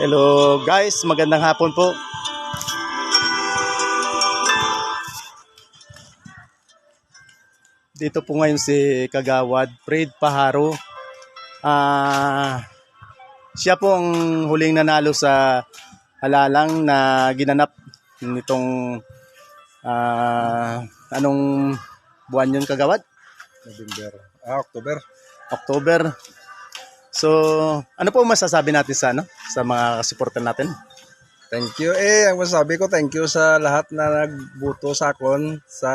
Hello guys, magandang hapon po. Dito po ngayon si Kagawad Fred Paharo. Ah, siya po ang huling nanalo sa halalang na ginanap nitong ah, anong buwan yun Kagawad? November. Ah, October. October. So, ano po masasabi natin sa ano sa mga supporter natin? Thank you. Eh, ang masasabi ko, thank you sa lahat na nagbuto sa akon sa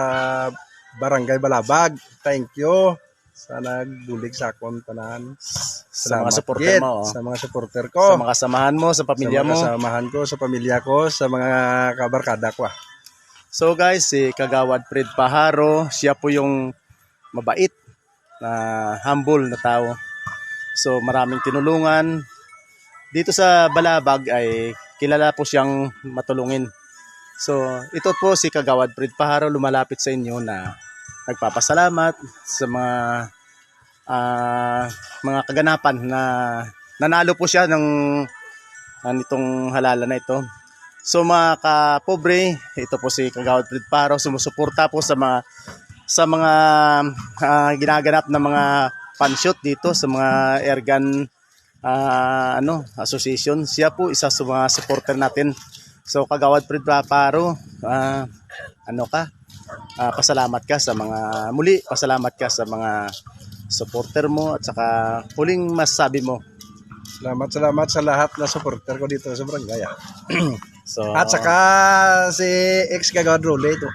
Barangay Balabag. Thank you sa nagbulig sa akon tanan. Sa mga supporter mo, oh. Sa mga supporter ko. Sa mga samahan mo, sa pamilya sa mga mo. kasamahan ko, sa pamilya ko, sa mga kabarkada ko. ah. So guys, si Kagawad Fred Paharo, siya po yung mabait na humble na tao. So maraming tinulungan. Dito sa Balabag ay kilala po siyang matulungin. So ito po si Kagawad Fred Paharo lumalapit sa inyo na nagpapasalamat sa mga ah, mga kaganapan na nanalo po siya ng ah, nitong halala na ito. So mga kapobre, ito po si Kagawad Fred Paro, sumusuporta po sa mga sa mga ah, ginaganap na mga panshoot dito sa mga airgun ah, ano, association. Siya po isa sa mga supporter natin. So Kagawad Fred Paro, ah, ano ka? Ah, pasalamat ka sa mga muli, pasalamat ka sa mga supporter mo at saka huling masasabi mo. Salamat, salamat sa lahat na supporter ko dito sa barangay. So At saka si ex Kagawad Role ito.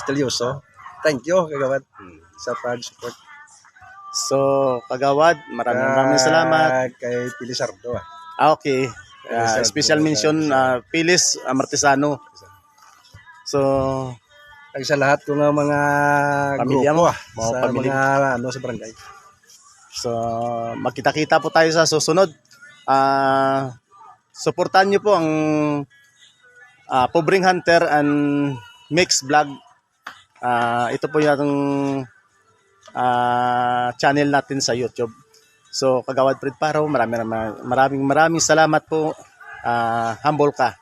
Stelioso. Thank you, Kagawad, sa pag-support. So, Kagawad, maraming maraming salamat. Ah, Kay Pilisardo. Ah. Ah, okay. Ah, Pilis, special Arturo, mention, ah, Pilis Amartesano. So, Kag sa lahat ko ng mga Pamilya grupo, mo, ah, mga sa pamilya. mga ano sa barangay. so magkita-kita po tayo sa susunod. Ah, suportahan niyo po ang ah, Pobring Hunter and Mix Vlog. Ah, ito po yung ah, channel natin sa YouTube. So, Kagawad Fred Paro, maraming maraming maraming salamat po. Ah, humble ka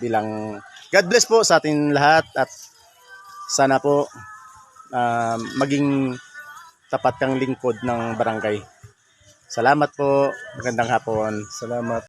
bilang God bless po sa ating lahat at sana po ah, maging tapat kang lingkod ng barangay. Salamat po. Magandang hapon. Salamat.